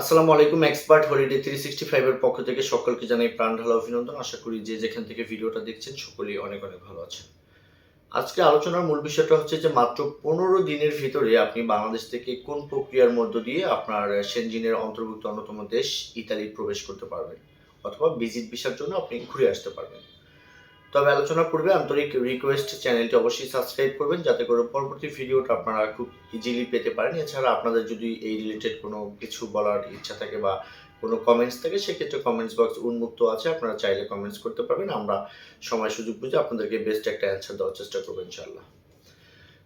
আসসালামু আলাইকুম, expert holiday three sixty ফাইভের পক্ষ থেকে সকলকে জানাই প্রাণ ঢালা অভিনন্দন। আশা করি যে যেখান থেকে ভিডিওটা দেখছেন সকলেই অনেক অনেক ভালো আছেন। আজকে আলোচনার মূল বিষয়টা হচ্ছে যে মাত্র পনেরো দিনের ভিতরে আপনি বাংলাদেশ থেকে কোন প্রক্রিয়ার মধ্য দিয়ে আপনার সেনজিনের অন্তর্ভুক্ত অন্যতম দেশ ইতালি প্রবেশ করতে পারবেন, অথবা ভিজিট ভিসার জন্য আপনি ঘুরে আসতে পারবেন। তবে আলোচনা পূর্বে আন্তরিক রিকোয়েস্ট চ্যানেলটি অবশ্যই সাবস্ক্রাইব করবেন, যাতে করে পরবর্তী ভিডিওটা আপনারা খুব ইজিলি পেতে পারেন। এছাড়া আপনাদের যদি এই রিলেটেড কোনো কিছু বলার ইচ্ছা থাকে বা কোনো কমেন্টস থাকে, সেক্ষেত্রে কমেন্টস বক্স উন্মুক্ত আছে। আপনারা চাইলে কমেন্টস করতে পারবেন। আমরা সময় সুযোগ বুঝে আপনাদেরকে বেস্ট একটা অ্যান্সার দেওয়ার চেষ্টা করব ইনশাল্লাহ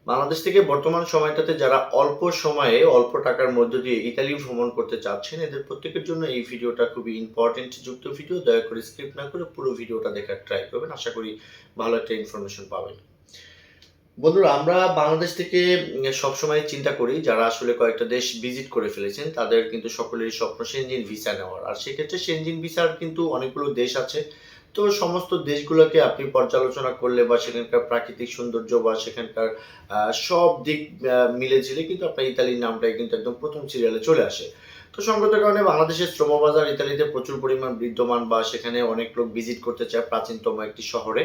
বাংলাদেশ থেকে বর্তমান সময়টাতে যারা অল্প সময়ে, অল্প টাকার মধ্য দিয়ে ইতালি ভ্রমণ করতে চাচ্ছেন, এদের প্রত্যেকের জন্য এই ভিডিওটা খুবই ইম্পর্টেন্ট যুক্ত ভিডিও। দয়া করে স্ক্রিপ্ট না করে পুরো ভিডিওটা দেখার ট্রাই করবেন। আশা করি ভালো একটা ইনফরমেশন পাবেন। বন্ধুরা, আমরা বাংলাদেশ থেকে সবসময় চিন্তা করি, যারা আসলে কয়েকটা দেশ ভিজিট করে ফেলেছেন, তাদের কিন্তু সকলেরই স্বপ্ন সেনজিন ভিসা নেওয়ার। আর সেক্ষেত্রে সেনজিন ভিসার কিন্তু অনেকগুলো দেশ আছে। তো সমস্ত দেশগুলোকে আপনি পর্যালোচনা করলে বা সেখানকার প্রাকৃতিক সৌন্দর্য বা সেখানকার সব দিক মিলে ঝিলে কিন্তু আপনার ইতালির নামটাই কিন্তু একদম প্রথম সিরিয়ালে চলে আসে। তো সংগতের কারণে বাংলাদেশের শ্রমবাজার ইতালিতে প্রচুর পরিমাণ বিদ্যমান বা সেখানে অনেক লোক ভিজিট করতে চায় প্রাচীনতম একটি শহরে।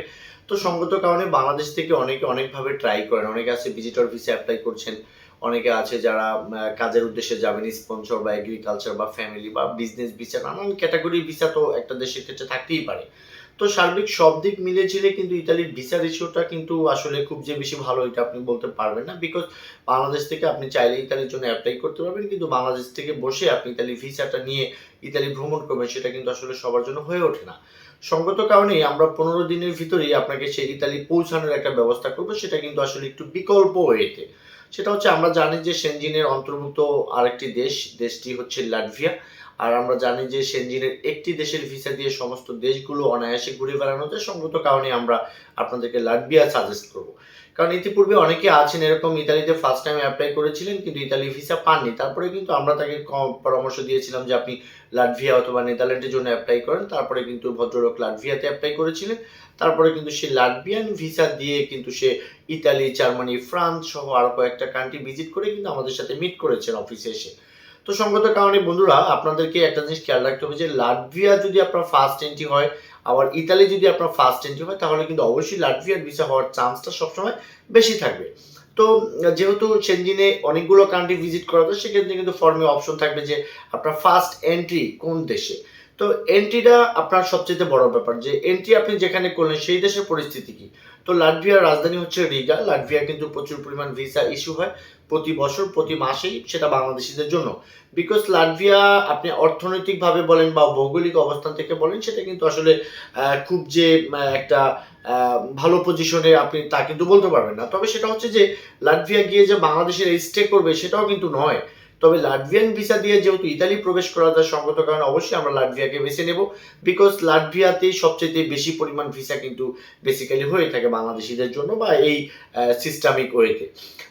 তো সংগত কারণে বাংলাদেশ থেকে অনেকে অনেকভাবে ট্রাই করেন। অনেকে আছে ভিজিটর ভিসা অ্যাপ্লাই করছেন। অনেকে আছে যারা কাজের উদ্দেশ্যে যাবেন স্পন্সর বা এগ্রিকালচার বা ফ্যামিলি বা বিজনেস ভিসা নানান ক্যাটাগরি ভিসা তো একটা দেশের ক্ষেত্রে থাকতেই পারে। তো সার্বিক সব দিক মিলে ঝিলে কিন্তু ইতালির ভিসা রেশিওটা কিন্তু আসলে খুব যে বেশি ভালো এটা আপনি বলতে পারবেন না বিকজ বাংলাদেশ থেকে আপনি চাইলে ইতালির জন্য অ্যাপ্লাই করতে পারবেন, কিন্তু বাংলাদেশ থেকে বসে আপনি ইতালি ভিসাটা নিয়ে ইতালি ভ্রমণ করবেন সেটা কিন্তু আসলে সবার জন্য হয়ে ওঠে না। সঙ্গত কারণেই আমরা পনেরো দিনের ভিতরেই আপনাকে সেই ইতালি পৌঁছানোর একটা ব্যবস্থা করব, সেটা কিন্তু আসলে একটু বিকল্প ওয়েতে। সেটা হচ্ছে আমরা জানি যে সেনজিনের অন্তর্ভুক্ত আরেকটি দেশ, দেশটি হচ্ছে লাটভিয়া আর আমরা জানি যে সেনজিনের একটি দেশের ভিসা দিয়ে সমস্ত দেশগুলো অনায়াসে ঘুরে বেড়ানো যায় সঙ্গত কারণে আমরা আপনাদেরকে লাটভিয়া সাজেস্ট করব। কারণ ইতিপূর্বে অনেকে আছেন এরকম ইতালিতে ফার্স্ট টাইম অ্যাপ্লাই করেছিলেন কিন্তু ইতালি ভিসা পাননি। তারপরে কিন্তু আমরা তাকে পরামর্শ দিয়েছিলাম যে আপনি লাটভিয়া অথবা নেদারল্যান্ডের জন্য অ্যাপ্লাই করেন। তারপরে কিন্তু ভদ্রলোক লাটভিয়াতে অ্যাপ্লাই করেছিলেন। তারপরে কিন্তু সে লাটভিয়ান ভিসা দিয়ে কিন্তু সে ইতালি, জার্মানি, ফ্রান্স সহ আরও কয়েকটা কান্ট্রি ভিজিট করে কিন্তু আমাদের সাথে মিট করেছেন অফিসে এসে। তো সঙ্গত কারণে বন্ধুরা, আপনাদেরকে একটা জিনিস খেয়াল রাখতে হবে যে, লাটভিয়া যদি আপনার ফার্স্ট এন্ট্রি হয়, আবার ইতালি যদি আপনার ফার্স্ট এন্ট্রি হয়, তাহলে কিন্তু অবশ্যই লাটভিয়ার ভিসা হওয়ার চান্সটা সবসময় বেশি থাকবে। তো যেহেতু সেনজিনে অনেকগুলো কান্ট্রি ভিজিট করা তো সেক্ষেত্রে কিন্তু ফর্মে অপশন থাকবে যে, আপনার ফার্স্ট এন্ট্রি কোন দেশে? তো এন্ট্রিটা আপনার সবচেয়ে বড় ব্যাপার, যে এন্ট্রি আপনি যেখানে করলেন সেই দেশের পরিস্থিতি কি? তো লাটভিয়ার রাজধানী হচ্ছে রিগা লাটভিয়া কিন্তু প্রচুর পরিমাণ ভিসা ইস্যু হয় প্রতি বছর, প্রতি মাসেই, সেটা বাংলাদেশিদের জন্য। বিকজ লাটভিয়া আপনি অর্থনৈতিকভাবে বলেন বা ভৌগোলিক অবস্থান থেকে বলেন, সেটা কিন্তু আসলে খুব যে একটা ভালো পজিশনে আপনি তা কিন্তু বলতে পারবেন না। তবে সেটা হচ্ছে যে, লাটভিয়া গিয়ে যে বাংলাদেশের স্টে করবে, সেটাও কিন্তু নয়। তবে লাটভিয়ান ভিসা দিয়ে যেহেতু ইতালি প্রবেশ করা যায় সঙ্গত কারণে অবশ্যই আমরা লাটভিয়াকে বেছে নেব বিকজ লাটভিয়াতেই সবচেয়ে বেশি পরিমাণ ভিসা কিন্তু বেসিক্যালি হয়ে থাকে বাংলাদেশিদের জন্য বা এই সিস্টেমিক ওয়েতে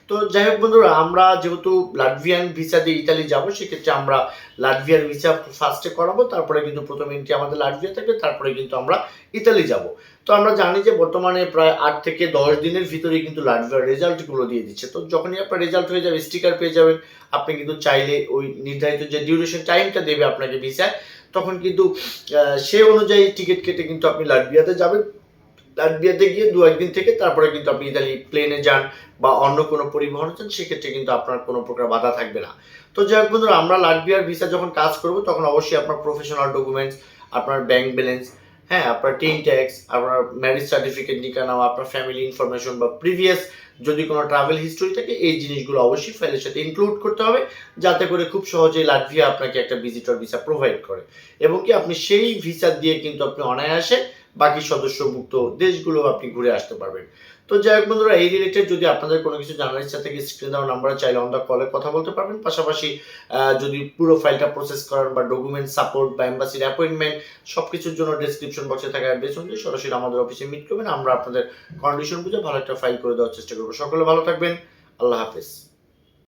তো যাই হোক বন্ধুরা, আমরা যেহেতু লাটভিয়ান ভিসা দিয়ে ইতালি যাব, সেক্ষেত্রে আমরা লাটভিয়ার ভিসা ফার্স্টে করাবো, তারপরে কিন্তু প্রথম এন্ট্রি আমাদের লাটভিয়া থাকবে, তারপরে কিন্তু আমরা ইতালি যাব। তো আমরা জানি যে বর্তমানে প্রায় আট থেকে দশ দিনের ভিতরেই কিন্তু লাটভিয়ার রেজাল্টগুলো দিয়ে দিচ্ছে। তো যখনই আপনার রেজাল্ট হয়ে যাবে স্টিকার পেয়ে যাবেন, আপনি কিন্তু চাইলে ওই নির্ধারিত যে ডিউরেশন টাইমটা দেবে আপনাকে ভিসায় তখন কিন্তু সে অনুযায়ী টিকিট কেটে কিন্তু আপনি লাটভিয়াতে যাবেন। লাটভিয়াতে গিয়ে দু একদিন থেকে তারপরে কিন্তু আপনি ইতালি প্লেনে যান বা অন্য কোনো পরিবহন যান, সেক্ষেত্রে কিন্তু আপনার কোনো প্রকার বাধা থাকবে না। তো যাই হোক বন্ধুরা, আমরা লাটভিয়ার ভিসা যখন কাজ করব, তখন অবশ্যই আপনার প্রফেশনাল ডকুমেন্টস আপনার ব্যাংক ব্যালেন্স হ্যাঁ আপনার টেন ট্যাক্স আপনার ম্যারেজ সার্টিফিকেট নিকানাও আপনার ফ্যামিলি ইনফরমেশন বা প্রিভিয়াস যদি কোনো ট্রাভেল হিস্টোরি থাকে, এই জিনিসগুলো অবশ্যই ফাইলের সাথে ইনক্লুড করতে হবে, যাতে করে খুব সহজেই লাটভিয়া আপনাকে একটা ভিজিটর ভিসা প্রোভাইড করে। এবং কি, আপনি সেই ভিসা দিয়ে কিন্তু আপনি অনায়াসে বাকি সদস্যভুক্ত দেশগুলো আপনি ঘুরে আসতে পারবেন। তো যাই হোক বন্ধুরা, এই রিলেটেড যদি আপনাদের কোনো কিছু জানার ইচ্ছা থেকে স্ক্রিন দেওয়া নাম্বারে চাইলে অন দ্য কলে কথা বলতে পারবেন। পাশাপাশি যদি পুরো ফাইলটা প্রসেস করান বা ডকুমেন্ট সাপোর্ট বা এম্বাসির অ্যাপয়েন্টমেন্ট সব কিছুর জন্য ডিসক্রিপশন বক্সে থাকা অ্যাড্রেস অনুযায়ী সরাসরি আমাদের অফিসে মিট করবেন। আমরা আপনাদের কন্ডিশন বুঝে ভালো একটা ফাইল করে দেওয়ার চেষ্টা করব। সকলে ভালো থাকবেন। আল্লাহ হাফেজ।